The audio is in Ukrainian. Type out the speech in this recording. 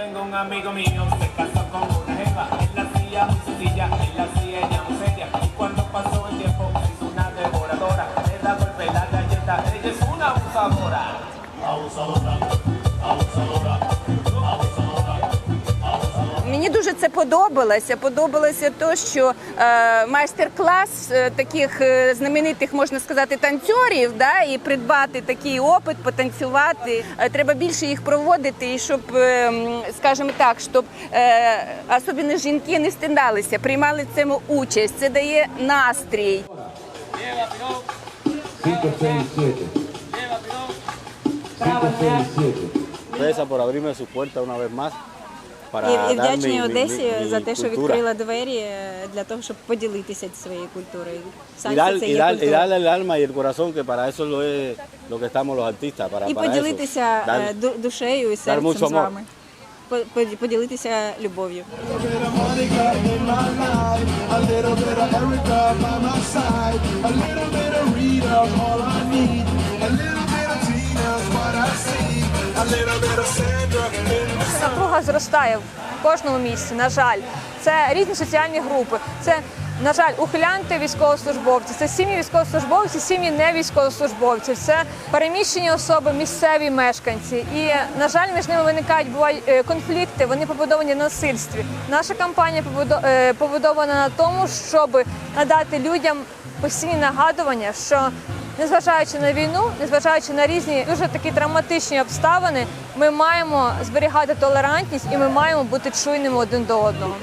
tengo un amigo mío, se casó con una jefa, en la silla muy sencilla, en la silla ella muy seria, y cuando pasó el tiempo es una devoradora, le da golpe la galleta, ella es una abusadora. Abusadora, abusadora. Подобалося. Подобалося те, що е, майстер-клас е, таких е, знаменитих, можна сказати, танцорів, да, і придбати такий опит, потанцювати. Е, треба більше їх проводити, і щоб, е, скажімо так, щоб е, особливо жінки не стидалися, приймали в цьому участь. Це дає настрій. 5, 6, 7. 5, 6, 7. Gracias por abrirme su puerta una vez más. І, і вдячні Одесі за те, що відкрила двері е, для того, щоб поділитися своєю культурою. Dar- це є культура. el corazón, que para eso lo, es, lo que estamos los artistas. Para, І para поділитися Dar- е, ду- душею і серцем з вами. По- по- Поділитися любов'ю. a little Напруга зростає в кожному місці, на жаль. Це різні соціальні групи. Це, на жаль, ухилянти військовослужбовці, це сім'ї військовослужбовців, сім'ї не військовослужбовців, це переміщені особи, місцеві мешканці. І, на жаль, між ними виникають бувають е, конфлікти, вони побудовані на насильстві. Наша кампанія е, побудована на тому, щоб надати людям постійні нагадування, що Незважаючи на війну, незважаючи на різні дуже такі травматичні обставини, ми маємо зберігати толерантність і ми маємо бути чуйними один до одного.